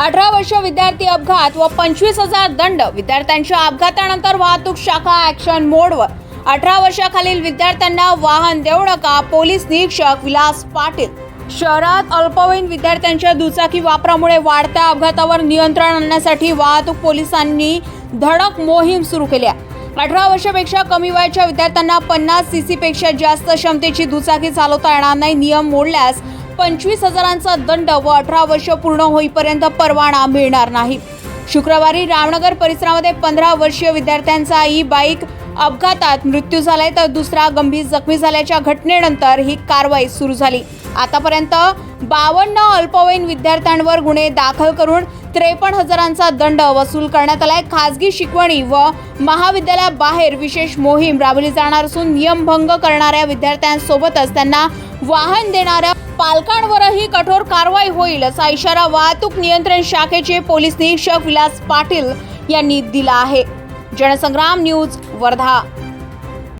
अठरा वर्ष विद्यार्थी अपघात व पंचवीस हजार दंड. विद्यार्थ्यांच्या अपघातानंतर वाहतूक शाखा ऍक्शन मोडवर अठरा वर्षाखालील विद्यार्थ्यांना वाहन देऊ नका पोलीस निरीक्षक विलास पाटील. शहरात अल्पवयीन विद्यार्थ्यांच्या दुचाकी वापरामुळे वाढत्या अपघातावर नियंत्रण आणण्यासाठी वाहतूक पोलिसांनी धडक मोहीम सुरू केली आहे. अठरा वर्षापेक्षा कमी वयाच्या विद्यार्थ्यांना पन्नास सी सीपेक्षा जास्त क्षमतेची दुचाकी चालवता येणार नाही नियम मोडल्यास पंचवीस हजारांचा दंड व अठरा वर्ष पूर्ण होईपर्यंत परवाना मिळणार नाही. शुक्रवारी रामनगर परिसरामध्ये पंधरा वर्षीय विद्यार्थ्यांचा ई बाईक अपघातात मृत्यू झालाय तर दुसरा गंभीर जखमी झाल्याच्या घटनेनंतर ही कारवाई सुरू झाली. आतापर्यंत बावन्न अल्पवयीन विद्यार्थ्यांवर गुन्हे दाखल करून त्रेपन्न हजारांचा दंड वसूल करण्यात आलाय. खासगी शिकवणी व महाविद्यालयाबाहेर विशेष मोहीम राबवली जाणार असून नियमभंग करणाऱ्या विद्यार्थ्यांसोबतच त्यांना वाहन देणाऱ्या पालकांवरही कठोर कारवाई होईल असा इशारा वाहतूक नियंत्रण शाखेचे पोलीस निरीक्षक विलास पाटील यांनी दिला आहे. जनसंग्राम न्यूज वर्धा.